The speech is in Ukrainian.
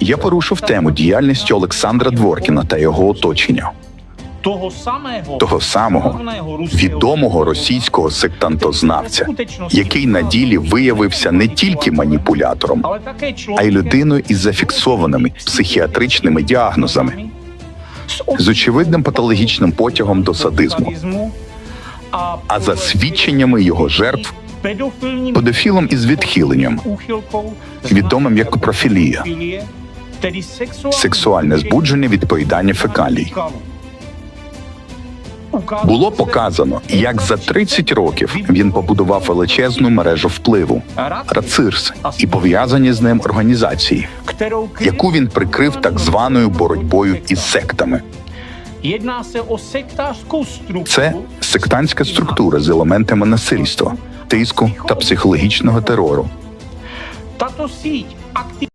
Я порушив тему діяльності Олександра Дворкіна та його оточення, того самого того самого відомого російського сектантознавця, який на ділі виявився не тільки маніпулятором, а й людиною із зафіксованими психіатричними діагнозами, з очевидним патологічним потягом до садизму. А за свідченнями його жертв педофілом із відхиленням, відомим як профілія, сексуальне збудження від поїдання фекалій. Було показано, як за 30 років він побудував величезну мережу впливу, рацирс і пов'язані з ним організації, яку він прикрив так званою боротьбою із сектами. Це сектантська структура з елементами насильства, тиску та психологічного терору. Та тусіть aktiv